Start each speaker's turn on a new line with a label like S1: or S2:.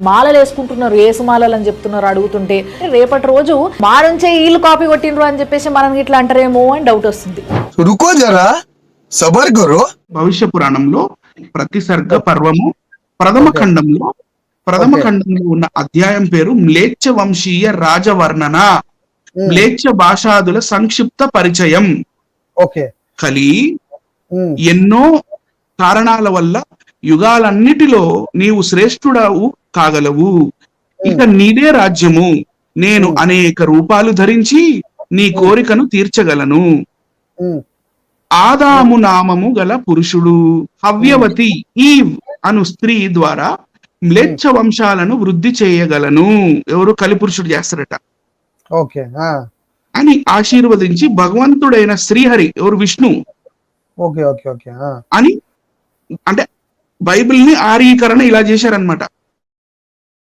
S1: మాలలు వేసుకుంటున్నారు ఏసుమాలలు అని చెప్తున్నారు అడుగుతుంటే. రేపటి రోజు మా నుంచే వీళ్ళు కాపీ కొట్టినరు అని చెప్పేసి మనం ఇట్లా అంటారేమో అని డౌట్ వస్తుంది.
S2: భవిష్య పురాణంలో ప్రతి సర్గ పర్వము ప్రథమ ఖండంలో ప్రథమ ఖండంలో ఉన్న అధ్యాయం పేరు మ్లేచ్చ వంశీయ రాజవర్ణన మ్లేచ్ఛ భాషాదుల సంక్షిప్త పరిచయం.
S3: ఓకే.
S2: కలి ఎన్నో కారణాల వల్ల యుగాలన్నిటిలో నీవు శ్రేష్ఠుడవు కాగలవు. ఇక నీదే రాజ్యము. నేను. అనేక రూపాలు ధరించి నీ కోరికను తీర్చగలను. ఆదాము నామము గల పురుషుడు హవ్యవతి ఈవ్ అను స్త్రీ ద్వారా మ్లేచ్ఛ వంశాలను వృద్ధి చేయగలను. ఎవరు కలిపురుషుడు చేస్తారట?
S3: ఓకే
S2: అని ఆశీర్వదించి భగవంతుడైన శ్రీహరి ఎవరు విష్ణు
S3: ఓకే ఓకే ఓకే
S2: అని అంటే బైబిల్ని ఆరీకరణ ఇలా చేశారనమాట